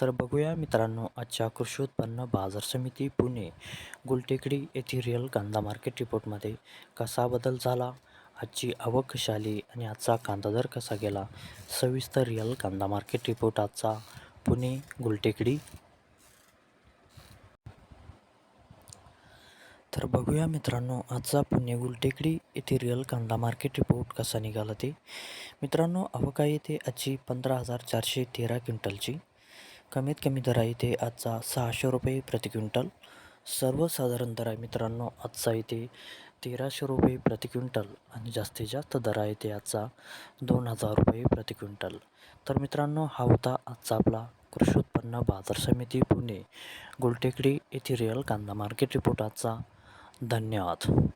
तर बघूया मित्रांनो आजच्या कृषी उत्पन्न बाजार समिती पुणे गुलटेकडी येथील रिअल कांदा मार्केट रिपोर्टमध्ये कसा बदल झाला? आजची आवक कशी आली आणि आजचा कांदा दर कसा गेला? सविस्तर रिअल कांदा मार्केट रिपोर्ट आजचा पुणे गुलटेकडी. तर बघूया मित्रांनो आजचा पुणे गुलटेकडी येथे रिअल कांदा मार्केट रिपोर्ट कसा निघाला ते. मित्रांनो आवक आहे येथे आजची पंधरा हजार चारशे तेरा क्विंटलची. कमीत कमी दर आहे इथे आजचा सहाशे रुपये प्रति क्विंटल. सर्वसाधारण दर आहे मित्रांनो आजचा इथे तेराशे रुपये प्रति क्विंटल आणि जास्तीत जास्त दर आहे ते आजचा दोन हजार रुपये प्रति क्विंटल. तर मित्रांनो हा होता आजचा आपला कृषी उत्पन्न बाजार समिती पुणे गुलटेकडी येथे रिअल कांदा मार्केट रिपोर्ट आजचा. धन्यवाद.